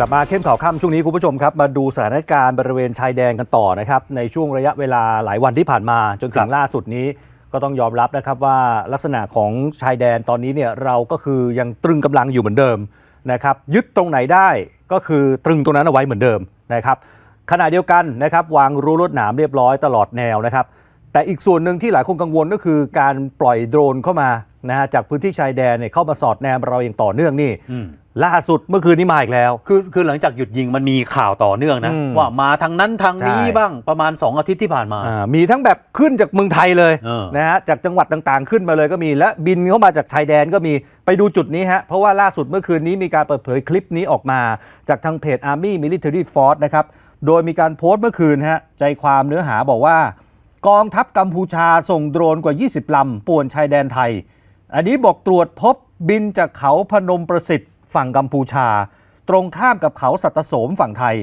กลับมาเข้มข่าวค่ำช่วงนี้คุณผู้ชมครับ มาดูสถานการณ์บริเวณชายแดนกันต่อนะครับ ในช่วงระยะเวลาหลายวันที่ผ่านมาจนถึงล่าสุดนี้ ก็ต้องยอมรับนะครับว่าลักษณะของชายแดนตอนนี้เนี่ยเราก็คือยังตรึงกำลังอยู่เหมือนเดิมนะครับยึดตรงไหนได้ก็คือตรึงตรงนั้นเอาไว้เหมือนเดิมนะครับขณะเดียวกันนะครับวางรั้วลวดหนามเรียบร้อยตลอดแนวนะครับแต่อีกส่วนหนึ่งที่หลายคนกังวลก็คือการปล่อยโดรนเข้ามา นะฮะจากพื้นที่ชายแดนเนี่ยเข้ามาสอดแนมเราอย่างต่อเนื่องนี่อืมล่าสุดเมื่อคืนนี้มาอีกแล้ว คือคือหลังจากหยุดยิงมันมีข่าวต่อเนื่องนะ อืมว่ามาทางนั้นทางนี้ใช่ บ้างประมาณ 2 อาทิตย์ที่ผ่านมา อ่ามีทั้งแบบขึ้นจากเมืองไทยเลยเออ นะฮะจากจังหวัดต่างๆขึ้นมาเลยก็มีและบินเข้ามาจากชายแดนก็มีไปดูจุดนี้ฮะเพราะว่าล่าสุดเมื่อคืนนี้มีการเปิดเผยคลิปนี้ออกมา จากทางเพจ Army Military Force นะครับโดยมีการโพสต์เมื่อคืนฮะใจความเนื้อหาบอกว่า กองทัพกัมพูชาส่งโดรนกว่า 20 ลำป่วนชายแดนไทย อันนี้บอกตรวจพบบินจากเขาพนมประสิทธิ์ฝั่งกัมพูชา ตรงข้ามกับเขาสัตโสมฝั่งไทย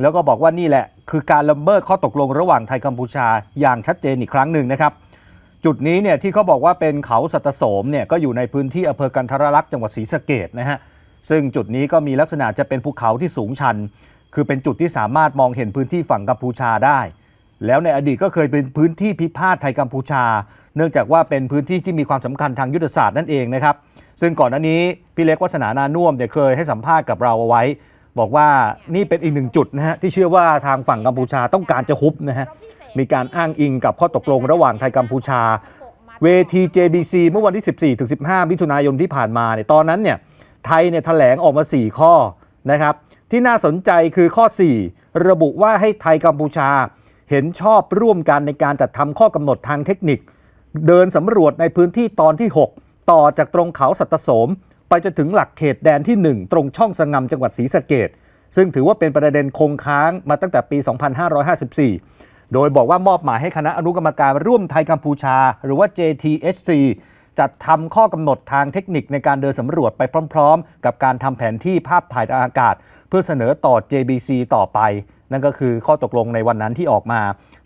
แล้วก็บอกว่านี่แหละ คือการละเมิดข้อตกลงระหว่างไทยกัมพูชาอย่างชัดเจนอีกครั้งหนึ่งนะครับ จุดนี้เนี่ยที่เขาบอกว่าเป็นเขาสัตโสมเนี่ยก็อยู่ในพื้นที่อำเภอกันทรลักษณ์จังหวัดศรีสะเกดนะฮะซึ่งจุดนี้ก็มีลักษณะจะเป็นภูเขาที่สูงชัน คือเป็นจุดที่สามารถมองเห็นพื้นที่ฝั่งกัมพูชาได้ แล้วในอดีตก็เคยเป็นพื้นที่พิพาทไทยกัมพูชา เนื่องจากว่าเป็นพื้นที่ที่มีความสำคัญทางยุทธศาสตร์นั่นเองนะครับ ซึ่งก่อนหน้านี้พี่เล็กวัฒนานานุ่มเนี่ยเคยให้สัมภาษณ์กับเราเอาไว้ บอกว่านี่เป็นอีกหนึ่งจุดนะฮะที่เชื่อว่าทางฝั่งกัมพูชาต้องการจะฮุบนะฮะมีการอ้างอิงกับข้อตกลงระหว่างไทยกัมพูชา เวที JBC เมื่อวันที่ 14ถึง15 มิถุนายนที่ผ่านมาเนี่ยตอนนั้นเนี่ยไทยเนี่ยแถลงออกมา 4 ข้อนะครับที่น่าสนใจคือข้อ 4 ระบุว่าให้ไทยกัมพูชา เห็นชอบร่วมกันในการจัดทำข้อกำหนดทางเทคนิค เดินสำรวจในพื้นที่ตอนที่ 6 ต่อจากตรงเขาสัตโสม ไปจนถึงหลักเขตแดนที่ 1 ตรงช่องสงำจังหวัดศรีสะเกดซึ่งถือว่าเป็นประเด็นคงค้างมาตั้งแต่ปี 2554 โดยบอกว่ามอบหมายให้คณะอนุกรรมการร่วมไทยกัมพูชา หรือว่า JTHC จัดทำข้อกำหนดทางเทคนิคในการเดินสำรวจไปพร้อม ๆ กับการทำแผนที่ภาพถ่ายทางอากาศ เพื่อเสนอต่อ JBC ต่อไป นั่นก็คือข้อตกลงในวันนั้นที่ออกมา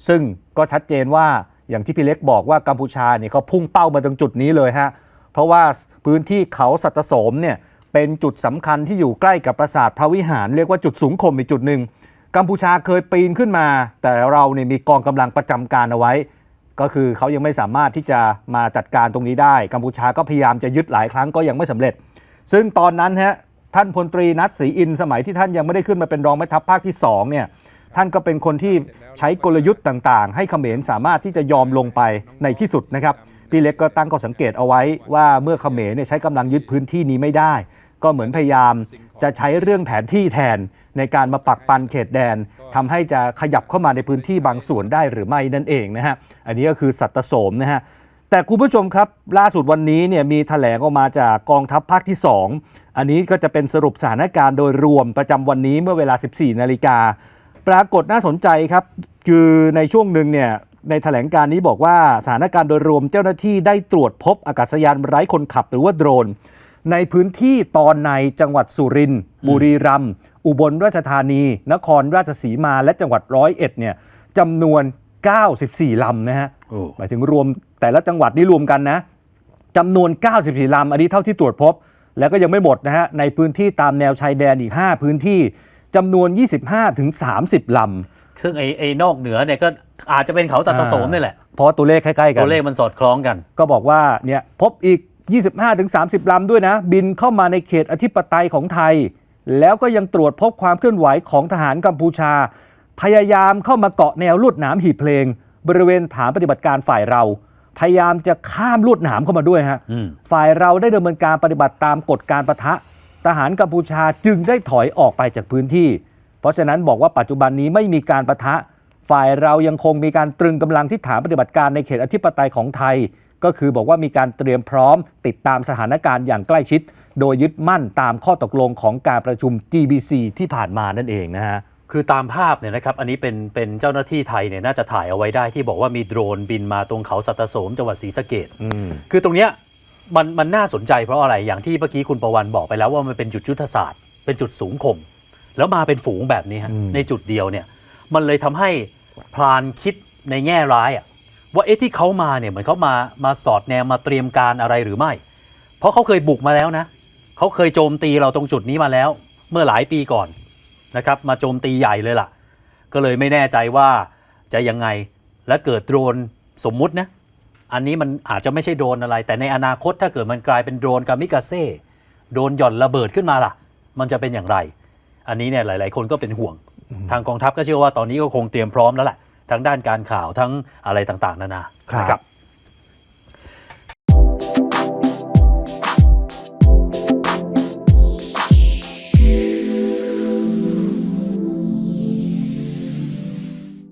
ซึ่งก็ชัดเจนว่าอย่างที่พี่เล็กบอกว่ากัมพูชาเนี่ยเขาพุ่งเป้ามาตรงจุดนี้เลยฮะเพราะว่าพื้นที่เขาสัตโสมเนี่ยเป็นจุดสำคัญที่อยู่ใกล้กับปราสาทพระวิหาร เรียกว่าจุดสูงขมอีกจุดหนึ่งกัมพูชาเคยปีนขึ้นมา แต่เราเนี่ยมีกองกำลังประจำการเอาไว้ ก็คือเขายังไม่สามารถที่จะมาจัดการตรงนี้ได้ กัมพูชาก็พยายามจะยึดหลายครั้งก็ยังไม่สำเร็จ ซึ่งตอนนั้นฮะ ท่านพลตรีนัทศรีอินสมัยที่ท่านยังไม่ได้ขึ้นมาเป็นรองแม่ทัพภาคที่สองเนี่ยท่านก็เป็นคนที่ใช้กลยุทธ์ต่างๆ ให้เขมรสามารถที่จะยอมลงไปในที่สุดนะครับพี่เล็กก็ตั้งข้อสังเกตเอาไว้ว่าเมื่อเขมรเนี่ยใช้กำลังยึดพื้นที่นี้ไม่ได้ ก็เหมือนพยายามจะใช้เรื่องแผนที่แทนในการมาปักปันเขตแดนทำให้จะขยับเข้ามาในพื้นที่บางส่วนได้หรือไม่นั่นเองนะฮะอันนี้ก็คือสัตโสมนะฮะ แต่คุณผู้ชมครับ ล่าสุดวันนี้เนี่ยมีแถลงออกมาจากกองทัพภาคที่ 2 อันนี้ก็จะเป็นสรุปสถานการณ์โดยรวมประจำวันนี้เมื่อเวลา 14 นาฬิกา ปรากฏน่าสนใจครับ คือในช่วงหนึ่งเนี่ยในแถลงการนี้บอกว่าสถานการณ์โดยรวมเจ้าหน้าที่ได้ตรวจพบอากาศยานไร้คนขับหรือว่าโดรน ในพื้นที่ตอนในจังหวัดสุรินทร์บุรีรัมย์อุบลราชธานี นครราชสีมาและจังหวัดร้อยเอ็ดเนี่ยจำนวน 94 ลำนะฮะโอ้หมายถึงรวมแต่ละจังหวัดนี่รวมกันนะจำนวน 94 ลำ อันนี้เท่าที่ตรวจพบ แล้วก็ยังไม่หมดนะฮะ ในพื้นที่ตามแนวชายแดนอีก 5 พื้นที่จำนวน 25ถึง30 ลำ ซึ่งไอ้ไอ้นอกเหนือเนี่ยก็อาจจะเป็นเขาสัตโสมนี่แหละ เพราะว่าตัวเลขใกล้ๆกัน ตัวเลขมันสอดคล้องกัน ก็บอกว่าเนี่ยพบอีก 25-30 ลำด้วยนะ บินเข้ามาในเขตอธิปไตยของไทย แล้วก็ยังตรวจพบความเคลื่อนไหวของทหารกัมพูชา พยายามเข้ามาเกาะแนวลวดหนามหีบเพลง บริเวณฐานปฏิบัติการฝ่ายเรา พยายามจะข้ามลวดหนามเข้ามาด้วยฮะอืมฝ่ายเราได้ดำเนินการปฏิบัติตามกฎการประทะ ทหารกัมพูชาจึงได้ถอยออกไปจากพื้นที่ เพราะฉะนั้นบอกว่าปัจจุบันนี้ไม่มีการประทะ ฝ่ายเรายังคงมีการตรึงกำลังที่ฐานปฏิบัติการในเขตอธิปไตยของไทย ก็คือบอกว่ามีการเตรียมพร้อม ติดตามสถานการณ์อย่างใกล้ชิด โดยยึดมั่นตามข้อตกลงของการประชุม GBC ที่ผ่านมานั่นเองนะฮะ คือตามภาพเนี่ยนะครับ อันนี้เป็นเป็นเจ้าหน้าที่ไทยเนี่ยน่าจะถ่ายเอาไว้ได้ที่บอกว่ามีโดรนบินมาตรงเขาสัตโสมจังหวัดศรีสะเกดอืมคือตรงเนี้ยมันมันน่าสนใจเพราะอะไรอย่างที่เมื่อกี้คุณประวันบอกไปแล้วว่ามันเป็นจุดยุทธศาสตร์ เป็นจุดสูงข่มแล้วมาเป็นฝูงแบบนี้ฮะอืมในจุดเดียวเนี่ย มันเลยทำให้พลานคิดในแง่ร้ายอะว่าเอ๊ะที่เขามาเนี่ยเหมือนเขามามาสอดแนมมาเตรียมการอะไรหรือไม่ เพราะเขาเคยบุกมาแล้วนะเขาเคยโจมตีเราตรงจุดนี้มาแล้ว เมื่อหลายปีก่อน นะครับมาโจมตีใหญ่เลยล่ะ ก็เลยไม่แน่ใจว่าจะยังไงและเกิดโดรนสมมุตินะอันนี้มันอาจจะไม่ใช่โดรนอะไร แต่ในอนาคตถ้าเกิดมันกลายเป็นโดรนกามิกาเซ่โดรนหย่อนระเบิดขึ้นมาล่ะ มันจะเป็นอย่างไร อันนี้เนี่ยหลาย ๆ คนก็เป็นห่วง ทางกองทัพก็เชื่อว่าตอนนี้ก็คงเตรียมพร้อมแล้วแหละทั้งด้านการข่าวทั้งอะไรต่าง ๆ นานาครับนะครับ